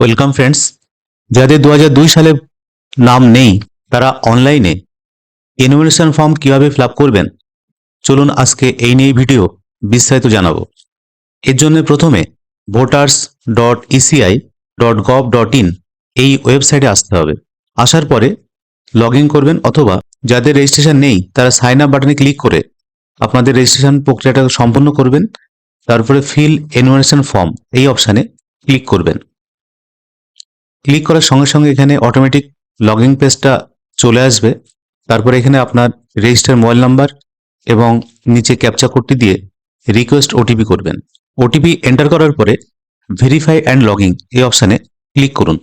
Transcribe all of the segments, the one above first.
Welcome friends যাদের দু সালে নাম নেই, তারা অনলাইনে ইনভিটেশন ফর্ম কীভাবে ফিল করবেন? চলুন আজকে এই নিয়ে ভিডিও বিস্তারিত জানাব। এর জন্য প্রথমে voters dot ECI dot gov dot in এই ওয়েবসাইটে আসতে হবে। আসার পরে লগ করবেন অথবা যাদের রেজিস্ট্রেশন নেই, তারা সাইন আপ বাটনে ক্লিক করে আপনাদের রেজিস্ট্রেশন প্রক্রিয়াটা সম্পন্ন করবেন। তারপরে ফিল এনভিটেশন ফর্ম এই অপশানে ক্লিক করবেন। ক্লিক করার সঙ্গে সঙ্গে এখানে অটোমেটিক লগইন পেজটা চলে আসবে। তারপরে এখানে আপনার রেজিস্টার মোবাইল নাম্বার এবং নিচে ক্যাপচা কোডটি দিয়ে রিকোয়েস্ট ওটিপি করবেন। ওটিপি এন্টার করার পরে ভেরিফাই অ্যান্ড লগইন এই অপশানে ক্লিক করুন।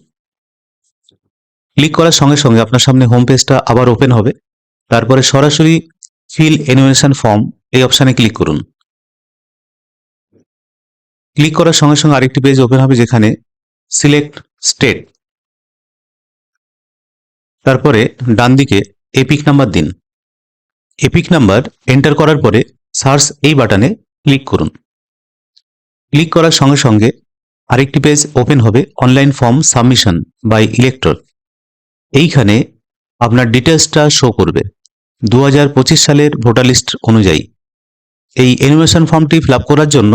ক্লিক করার সঙ্গে সঙ্গে আপনার সামনে হোম পেজটা আবার ওপেন হবে। তারপরে সরাসরি ফিল এনিমেশন ফর্ম এই অপশানে ক্লিক করুন। ক্লিক করার সঙ্গে সঙ্গে আরেকটি পেজ ওপেন হবে যেখানে সিলেক্ট স্টেট। তারপরে ডান দিকে এপিক নাম্বার দিন। এপিক নাম্বার এন্টার করার পরে সার্চ এই বাটনে ক্লিক করুন। ক্লিক করার সঙ্গে সঙ্গে আরেকটি পেজ ওপেন হবে online form submission by elector এইখানে আপনার ডিটেলসটা শো করবে। দু হাজার পঁচিশ সালের ভোটার লিস্ট অনুযায়ী। এই এনিমেশন ফর্মটি ফিল করার জন্য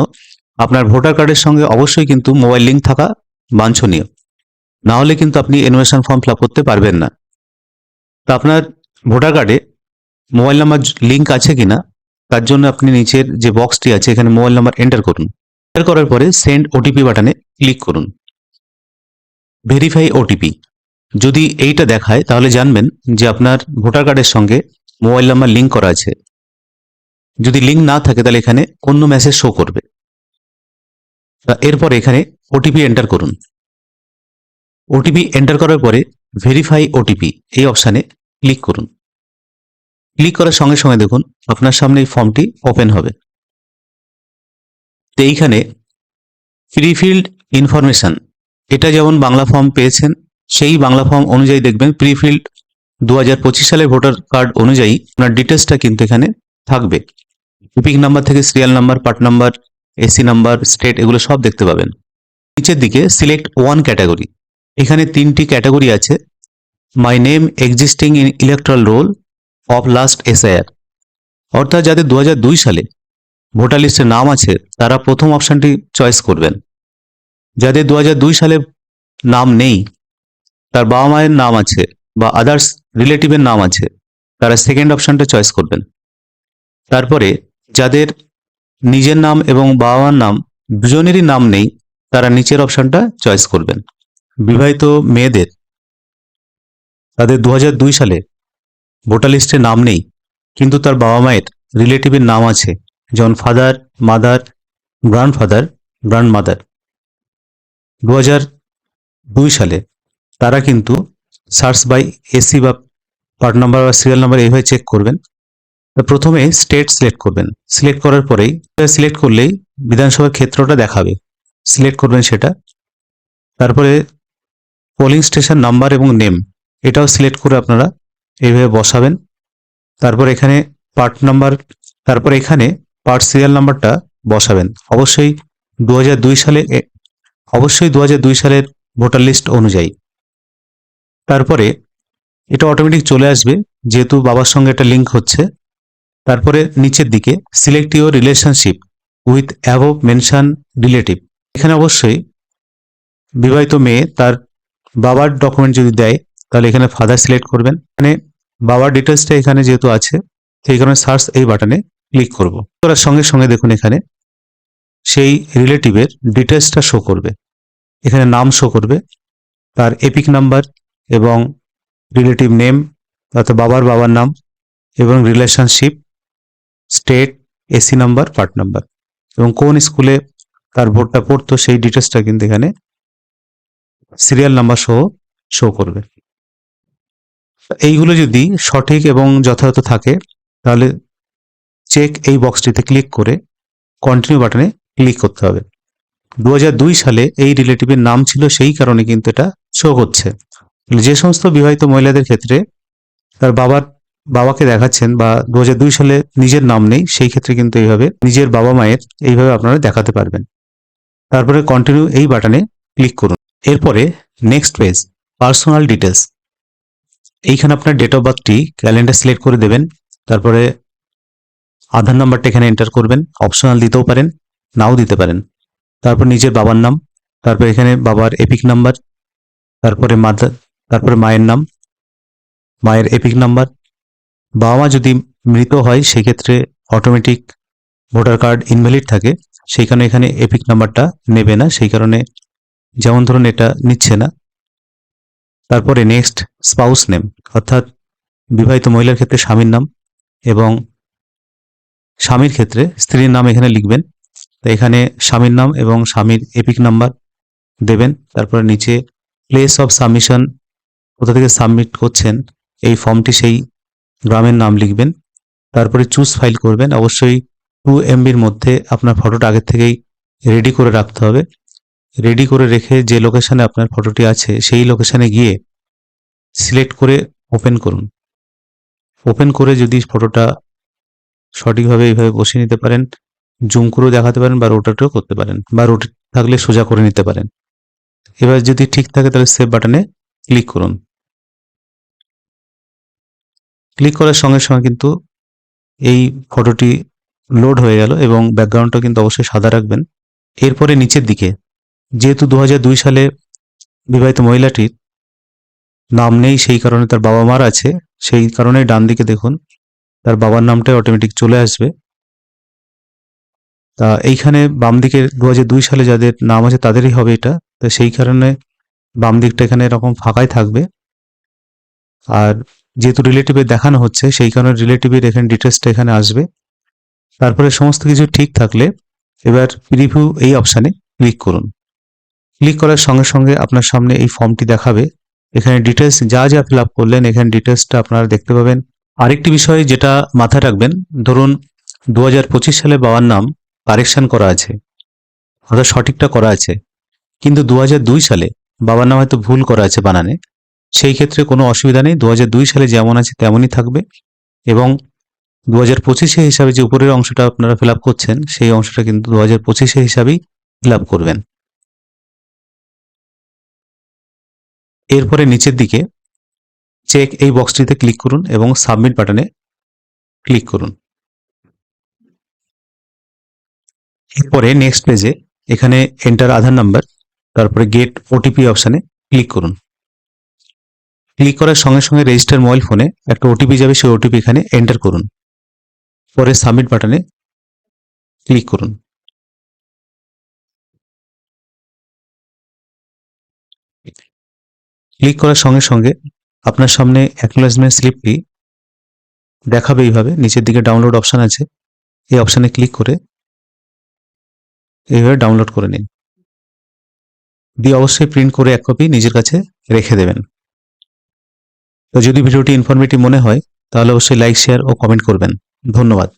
আপনার ভোটার কার্ডের সঙ্গে অবশ্যই কিন্তু মোবাইল লিঙ্ক থাকা বাঞ্ছনীয়। না হলে কিন্তু আপনি এনিমেশন ফর্ম ফিল করতে পারবেন না। তো আপনার ভোটার কার্ডে মোবাইল নাম্বার লিঙ্ক আছে কিনা, তার জন্য আপনি নিচের যে বক্সটি আছে, এখানে মোবাইল নাম্বার এন্টার করুন। এন্টার করার পরে সেন্ড ওটিপি বাটনে ক্লিক করুন। ভেরিফাই ওটিপি যদি এইটা দেখায়, তাহলে জানবেন যে আপনার ভোটার কার্ডের সঙ্গে মোবাইল নাম্বার লিঙ্ক করা আছে। যদি লিঙ্ক না থাকে, তাহলে এখানে অন্য মেসেজ শো করবে। এরপর এখানে ওটিপি এন্টার করুন। ওটিপি এন্টার করার পরে ভেরিফাই ওটিপি এই অপশানে ক্লিক করুন। ক্লিক করার সঙ্গে সঙ্গে দেখুন আপনার সামনে এই ফর্মটি ওপেন হবে। তো এইখানে প্রিফিল্ড ইনফরমেশন এটা যেমন বাংলা ফর্ম পেয়েছেন, সেই বাংলা ফর্ম অনুযায়ী দেখবেন প্রিফিল্ড দু হাজার পঁচিশ সালের ভোটার কার্ড অনুযায়ী আপনার ডিটেলসটা কিন্তু এখানে থাকবে। ইপিক নাম্বার থেকে serial number part number AC number state এগুলো সব দেখতে পাবেন। নিচের দিকে সিলেক্ট ওয়ান ক্যাটাগরি এখানে তিনটি ক্যাটাগরি আছে। My name existing in electoral roll of last SIR অর্থাৎ যাদের দু হাজার দুই সালে ভোটার লিস্টে নাম আছে, তারা প্রথম অপশনটি চয়েস করবেন। যাদের দু হাজার দুই সালে নাম নেই, তার বাবা মায়ের নাম আছে বা আদার্স রিলেটিভের নাম আছে, তারা সেকেন্ড অপশানটা চয়েস করবেন। তারপরে যাদের নিজের নাম এবং বাবা মার নাম, দুজনেরই নাম নেই, তারা নিচের অপশনটা চয়েস করবেন। বিবাহিত মেয়েদের। তাদের দু হাজার দুই সালে ভোটার লিস্টে নাম নেই, কিন্তু তার বাবা মায়ের রিলেটিভের নাম আছে, যেমন father, mother, grandfather grandmother দু দুই সালে তারা কিন্তু সার্চ বাই এসি বা পার্ট নাম্বার বা সিরিয়াল নাম্বার এইভাবে চেক করবেন। প্রথমে স্টেট সিলেক্ট করবেন। সিলেক্ট করার পরেই সিলেক্ট করলেই বিধানসভার ক্ষেত্রটা দেখাবে। সিলেক্ট করবেন সেটা। তারপরে পোলিং স্টেশন নাম্বার এবং নেম এটাও সিলেক্ট করে আপনারা এইভাবে বসাবেন। তারপর এখানে পার্ট নাম্বার তারপর এখানে পার্ট সিরিয়াল নাম্বারটা বসাবেন। অবশ্যই দু হাজার দুই সালে অবশ্যই দু হাজার দুই সালের ভোটার লিস্ট অনুযায়ী। তারপরে এটা অটোমেটিক চলে আসবে, যেহেতু বাবার সঙ্গে একটা লিঙ্ক হচ্ছে। তারপরে নিচের দিকে select your relationship with above mention relative এখানে অবশ্যই বিবাহিত মেয়ে তার বাবার ডকুমেন্ট যদি দেয়, তাহলে এখানে ফাদার সিলেক্ট করবেন। এখানে বাবার ডিটেলসটা এখানে যেহেতু আছে সেই কারণে সার্চ এই বাটনে ক্লিক করব। করার সঙ্গে সঙ্গে দেখুন এখানে সেই রিলেটিভের ডিটেলসটা শো করবে। এখানে নাম শো করবে, তার এপিক নাম্বার এবং রিলেটিভ নেম অর্থাৎ বাবার বাবার নাম এবং relationship state AC number part number এবং কোন স্কুলে তার ভোটটা পড়তো সেই ডিটেলসটা কিন্তু এখানে সিরিয়াল নাম্বার সহ শো করবে। এইগুলো যদি সঠিক এবং যথাযথ থাকে, তাহলে চেক এই বক্সটিতে ক্লিক করে কন্টিনিউ বাটনে ক্লিক করতে হবে। দু হাজার দুই সালে এই রিলেটিভের নাম ছিল সেই কারণে কিন্তু এটা শো করছে। যে সমস্ত বিবাহিত মহিলাদের ক্ষেত্রে তার বাবার, বাবাকে দেখাচ্ছেন বা দু হাজার দুই সালে নিজের নাম নেই, সেই ক্ষেত্রে কিন্তু এইভাবে নিজের বাবা মায়ের এইভাবে আপনারা দেখাতে পারবেন। তারপরে কন্টিনিউ এই বাটনে ক্লিক করুন। এরপরে নেক্সট পেজ পার্সোনাল ডিটেলস এইখানে আপনার ডেট অফ বার্থটি ক্যালেন্ডার সিলেক্ট করে দেবেন, তারপরে আধার নাম্বারটা এখানে এন্টার করবেন অপশনাল দিতেও পারেন, নাও দিতে পারেন। তারপর নিজের বাবার নাম, তারপর এখানে বাবার এপিক নাম্বার তারপরে মাদার তারপরে মায়ের নাম, মায়ের এপিক নাম্বার বাবা মা যদি মৃত হয়, সেক্ষেত্রে অটোমেটিক ভোটার কার্ড ইনভ্যালিড থাকে সেই কারণে এখানে এপিক নাম্বারটা নেবে না, সেই কারণে যেমন ধরুন এটা নিচ্ছে না। তারপরে নেক্সট স্পাউস নেম অর্থাৎ বিবাহিত মহিলার ক্ষেত্রে স্বামীর নাম এবং স্বামীর ক্ষেত্রে স্ত্রীর নাম এখানে লিখবেন। তো এখানে স্বামীর নাম এবং স্বামীর এপিক নাম্বার দেবেন। তারপরে নিচে প্লেস অফ সাবমিশন কোথা থেকে সাবমিট করছেন, এই ফর্মটি সেই গ্রামের নাম লিখবেন। তারপরে চুজ ফাইল করবেন। অবশ্যই টু এমবির মধ্যে আপনার ফটোটা আগের থেকেই রেডি করে রাখতে হবে। রেডি করে রেখে যে লোকেশনে আপনার ফটোটি আছে, সেই লোকেশনে গিয়ে সিলেক্ট করে ওপেন করুন। ওপেন করে যদি ফটোটা সঠিকভাবে এইভাবে বসিয়ে নিতে পারেন জুম করেও দেখাতে পারেন বা রোটেটও করতে পারেন বা রোটেট থাকলে সোজা করে নিতে পারেন। এবার যদি ঠিক থাকে তাহলে সেভ বাটনে ক্লিক করুন। ক্লিক করার সঙ্গে সঙ্গে কিন্তু এই ফটোটি লোড হয়ে গেল এবং ব্যাকগ্রাউন্ডটা কিন্তু অবশ্যই সাদা রাখবেন। এরপরে নিচের দিকে যেহেতু দু হাজার দুই সালে বিবাহিত মহিলাটির নাম নেই, সেই কারণে তার বাবা মার আছে। সেই কারণে ডান দিকে দেখুন, তার বাবার নামটাই অটোমেটিক চলে আসবে। তা এইখানে বাম দিকে দু সালে যাদের নাম আছে তাদেরই হবে এটা। তো সেই কারণে বাম দিকটা এখানে এরকম ফাঁকাই থাকবে। আর যেহেতু রিলেটিভের দেখানো হচ্ছে, সেই কারণে রিলেটিভের এখানে ডিটেলসটা এখানে আসবে। তারপরে সমস্ত কিছু ঠিক থাকলে এবার প্রিভিউ এই অপশানে ক্লিক করুন। ক্লিক করার সঙ্গে সঙ্গে আপনার সামনে এই ফর্মটি দেখাবে। এখানে ডিটেলস যা যা ফিল করলেন, এখানে ডিটেলসটা আপনারা দেখতে পাবেন। আরেকটি বিষয় যেটা মাথায় রাখবেন, ধরুন দু হাজার পঁচিশ সালে বাবার নাম কারেকশন করা আছে, অর্থাৎ সঠিকটা করা আছে। কিন্তু দু হাজার দুই সালে বাবার নাম হয়তো ভুল করা আছে বানানে। সেই ক্ষেত্রে কোনো অসুবিধা নেই দু হাজার দুই সালে যেমন আছে তেমনই থাকবে। এবং দু হাজার পঁচিশে হিসাবে যে উপরের অংশটা আপনারা ফিল করছেন, সেই অংশটা কিন্তু দু হাজার পঁচিশে হিসাবেই ফিল করবেন। এরপরে নিচের দিকে চেক এই বক্সটিতে ক্লিক করুন এবং সাবমিট বাটনে ক্লিক করুন। এরপরে নেক্সট পেজে এখানে এন্টার আধার নাম্বার তারপরে গেট ওটিপি অপশানে ক্লিক করুন। ক্লিক করার সঙ্গে সঙ্গে রেজিস্টার মোবাইল ফোনে একটা ওটিপি যাবে, সেই ওটিপি এখানে এন্টার করুন। পরে সাবমিট বাটনে ক্লিক করুন। ক্লিক করার সঙ্গে সঙ্গে আপনার সামনে অ্যাকনোলেজমেন্ট স্লিপটি দেখাবে এইভাবে। নিচের দিকে ডাউনলোড অপশান আছে। এই অপশানে ক্লিক করে এইভাবে ডাউনলোড করে নিন। দিয়ে অবশ্যই প্রিন্ট করে এক কপি নিজের কাছে রেখে দেবেন। তো যদি ভিডিওটি ইনফরমেটিভ মনে হয়, তাহলে অবশ্যই লাইক শেয়ার ও কমেন্ট করবেন। ধন্যবাদ।